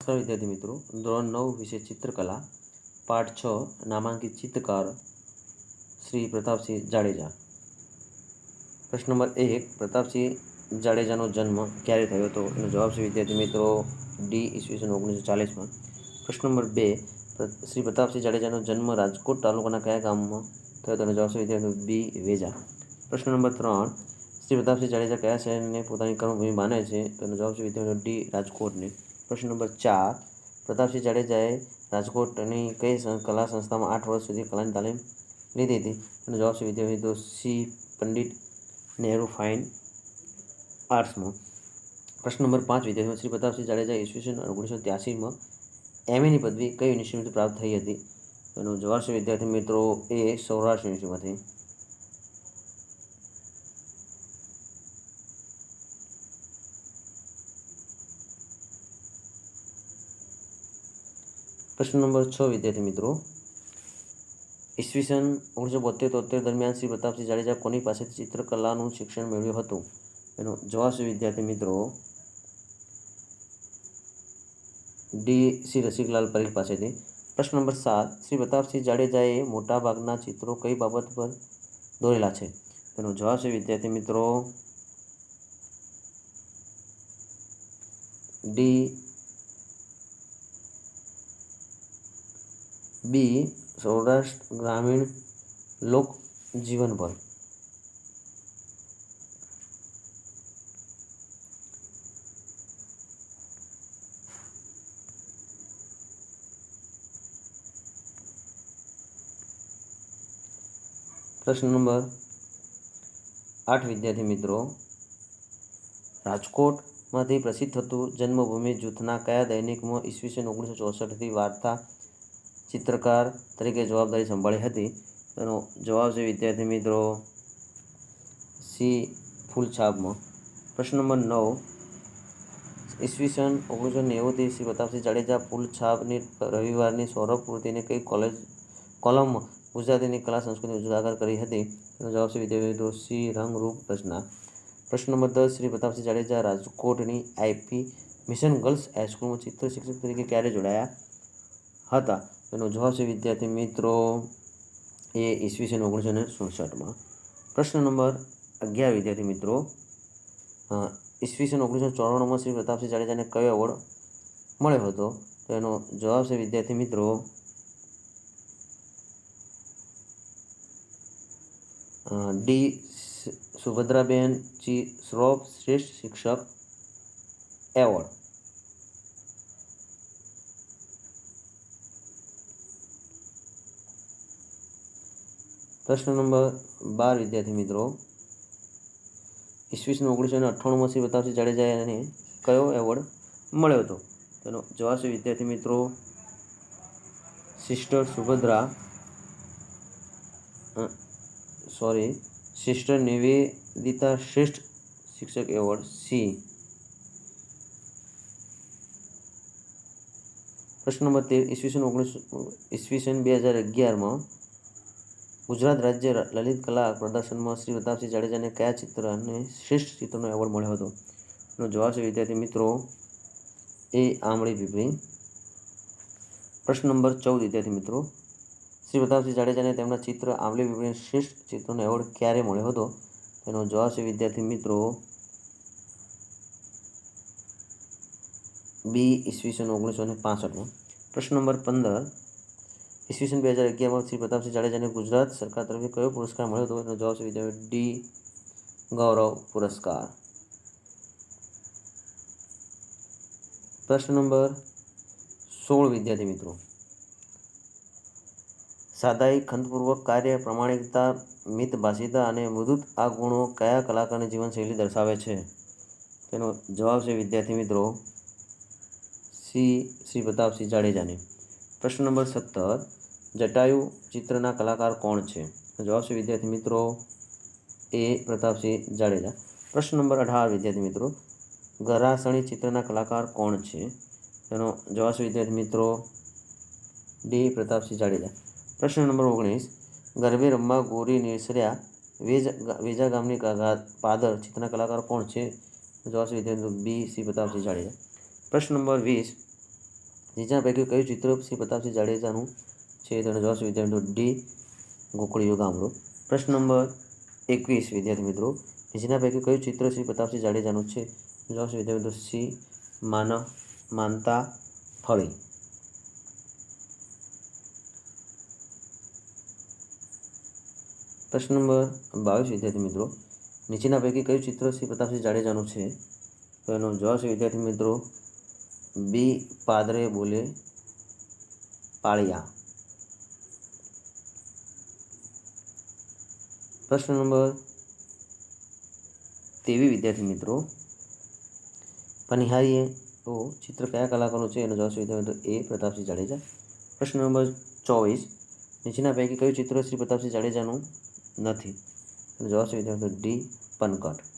નમસ્કાર વિદ્યાર્થી મિત્રો. ધોરણ નવ વિશે ચિત્રકલા, પાઠ છ, નામાંકિત ચિત્રકાર શ્રી પ્રતાપસિંહ જાડેજા. પ્રશ્ન નંબર એક, પ્રતાપસિંહ જાડેજાનો જન્મ ક્યારે થયો હતો? એનો જવાબ છે વિદ્યાર્થી મિત્રો ડી ઈસવીસન ઓગણીસો ચાલીસમાં. પ્રશ્ન નંબર બે શ્રી પ્રતાપસિંહ જાડેજાનો જન્મ રાજકોટ તાલુકાના કયા ગામમાં થયો તેનો જવાબ છે વિદ્યાર્થી બી વેજા. પ્રશ્ન નંબર ત્રણ, શ્રી પ્રતાપસિંહ જાડેજા કયા શહેરને પોતાની કર્મભૂમિ માને છે? તેનો જવાબ છે વિદ્યાર્થી ડી રાજકોટને. પ્રશ્ન નંબર ચાર, પ્રતાપસિંહ જાડેજાએ રાજકોટની કઈ કલા સંસ્થામાં આઠ વર્ષ સુધી કલાની તાલીમ લીધી હતી? અને જવાબ છે વિદ્યાર્થી સી, પંડિત નહેરુ ફાઇન આર્ટ્સમાં. પ્રશ્ન નંબર પાંચ વિદ્યાર્થીઓ શ્રી પ્રતાપસિંહ જાડેજા ઈસવીસન ઓગણીસો ત્યાસીમાં એમએની પદવી કઈ યુનિવર્સિટીમાંથી પ્રાપ્ત થઈ હતી? એનો જવાબ છે વિદ્યાર્થી મિત્રો? એ સૌરાષ્ટ્ર યુનિવર્સિટીમાંથી. પ્રશ્ન નંબર છ, વિદ્યાર્થી મિત્રો. ઈસવીસન ઓગણીસો બોતેર તોતેર દરમિયાન શ્રી પ્રતાપસિંહ જાડેજા કોની પાસેથી ચિત્રકલાનું શિક્ષણ મેળવ્યું હતું? એનો જવાબ છે, વિદ્યાર્થી મિત્રો, ડી શ્રી રસિકલાલ પરીખ પાસેથી. પ્રશ્ન નંબર સાત, શ્રી પ્રતાપસિંહ જાડેજાએ મોટાભાગના ચિત્રો કઈ બાબત પર દોરેલા છે? તેનો જવાબ છે, વિદ્યાર્થી મિત્રો, ડી બી સૌરાષ્ટ્ર ગ્રામીણ લોક જીવન પર પ્રશ્ન નંબર આઠ, વિદ્યાર્થી મિત્રો. રાજકોટમાંથી પ્રસિદ્ધ થતું જન્મભૂમિ જૂથના કયા દૈનિકમાં ઈસવીસન ઓગણીસો ચોસઠથી વાર્તા ચિત્રકાર તરીકે જવાબદારી સંભાળી હતી. તેનો જવાબ છે, વિદ્યાર્થી મિત્રો, સી ફૂલછાપમાં. પ્રશ્ન નંબર નવ. ઈસવીસન ઓગણીસો નેવુંથી શ્રી પ્રતાપસિંહ જાડેજા ફૂલછાપની રવિવારની સૌરભ કૃતિને કઈ કોલેજ કોલમમાં ગુજરાતીની કલા સંસ્કૃતિ ઉજાગર કરી હતી? તેનો જવાબ છે, વિદ્યાર્થી મિત્રો, સી રંગરૂપ રચના. પ્રશ્ન નંબર દસ. શ્રી પ્રતાપસિંહ જાડેજા રાજકોટની આઈપી મિશન ગર્લ્સ હાઈસ્કૂલમાં ચિત્ર શિક્ષક તરીકે ક્યારે જોડાયા હતા? એનો જવાબ છે, વિદ્યાર્થી મિત્રો, એ ઈસવીસન ઓગણીસો ને સુડસઠમાં. પ્રશ્ન નંબર અગિયાર, વિદ્યાર્થી મિત્રો. ઈસવીસન ઓગણીસો ચોરાણુંમાં શ્રી પ્રતાપસિંહ જાડેજાને કયો એવોર્ડ મળ્યો હતો? તો એનો જવાબ છે, વિદ્યાર્થી મિત્રો ડી સુભદ્રાબેન ચી શ્રોફ શ્રેષ્ઠ શિક્ષક એવોર્ડ. પ્રશ્ન નંબર બાર, વિદ્યાર્થી મિત્રો. ઈસવીસન ઓગણીસો ને અઠ્ઠાણુંમાં શ્રી પ્રતાપસિંહ જાડેજાને કયો એવોર્ડ મળ્યો હતો? તેનો જવાબ છે, વિદ્યાર્થી મિત્રો, sister Subhadra. Sorry sister Nivedita શ્રેષ્ઠ શિક્ષક એવોર્ડ સી. પ્રશ્ન નંબર તેર, ઈસવીસન, ઓગણીસો, ઈસવીસન બે હજાર અગિયારમાં ગુજરાત રાજ્ય લલિત કલા પ્રદર્શનમાં શ્રી પ્રતાપસિંહ જાડેજાને કયા ચિત્ર અને શ્રેષ્ઠ ચિત્રનો એવોર્ડ મળ્યો હતો? એનો જવાબ છે, વિદ્યાર્થી મિત્રો, એ આમળી પીપળી. પ્રશ્ન નંબર ચૌદ, વિદ્યાર્થી મિત્રો. શ્રી પ્રતાપસિંહ જાડેજાને તેમના ચિત્ર આમલી પીપળી શ્રેષ્ઠ ચિત્રનો એવોર્ડ ક્યારે મળ્યો હતો? તેનો જવાબ છે, વિદ્યાર્થી મિત્રો, બી ઈસવીસન ઓગણીસો ને પાસઠમાં પ્રશ્ન નંબર પંદર ઈસવીસન બે હજાર અગિયારમાં શ્રી પ્રતાપસિંહ જાડેજાને ગુજરાત સરકાર તરફથી કયો પુરસ્કાર મળ્યો હતો? એનો જવાબ છે ડી. ગૌરવ પુરસ્કાર. પ્રશ્ન નંબર સોળ, વિદ્યાર્થી મિત્રો. સાદાઈ, ખંતપૂર્વક કાર્ય, પ્રમાણિકતા મિતભાષિતા અને મૃદુત આ ગુણો કયા કલાકારની જીવનશૈલી દર્શાવે છે? તેનો જવાબ છે વિદ્યાર્થી મિત્રો સી, શ્રી પ્રતાપસિંહ જાડેજાની. પ્રશ્ન નંબર સત્તર જટાયુ ચિત્રના કલાકાર કોણ છે? જવાબ છે વિદ્યાર્થી મિત્રો એ પ્રતાપસિંહ જાડેજા. પ્રશ્ન નંબર અઢાર, વિદ્યાર્થી મિત્રો. ગરાસણી ચિત્રના કલાકાર કોણ છે? તેનો જવાબ છે વિદ્યાર્થી મિત્રો ડી પ્રતાપસિંહ જાડેજા. પ્રશ્ન નંબર ઓગણીસ. ગરબે રમવા ગોરી નિસર્યા વેજ વેજા ગામની પાદર ચિત્રના કલાકાર કોણ છે? જવાબ છે વિદ્યાર્થી બી સી પ્રતાપસિંહ જાડેજા. પ્રશ્ન નંબર વીસ. નીચેના પૈકી કયું ચિત્ર શ્રી પ્રતાપસિંહ જાડેજાનું છે તેનો જવાબ વિદ્યાર્થી ડી ગોકુળીયો ગામડો પ્રશ્ન નંબર એકવીસ, વિદ્યાર્થી મિત્રો નીચેના પૈકી કયું ચિત્ર શ્રી પ્રતાપસિંહ જાડેજાનું છે? જવાબ વિદ્યાર્થી મિત્રો સી માનવ માનતા, ફળી. પ્રશ્ન નંબર બાવીસ, વિદ્યાર્થી મિત્રો, નીચેના પૈકી કયું ચિત્ર શ્રી પ્રતાપસિંહ જાડેજાનું છે? તો એનો જવાબ વિદ્યાર્થી મિત્રો, બી, પાદરે બોલે, પાળિયા. પ્રશ્ન નંબર તેવી વિદ્યાર્થી મિત્રો, પનિહારીએ તો ચિત્ર કયા કલાકારનું છે એનો જવાબ છે વિદ્યાર્થી એ પ્રતાપસિંહ જાડેજા. પ્રશ્ન નંબર ચોવીસ નીચેના પૈકી કયું ચિત્ર શ્રી પ્રતાપસિંહ જાડેજાનું નથી? એનો જવાબ છે વિદ્યાર્થી ડી, પનકટ.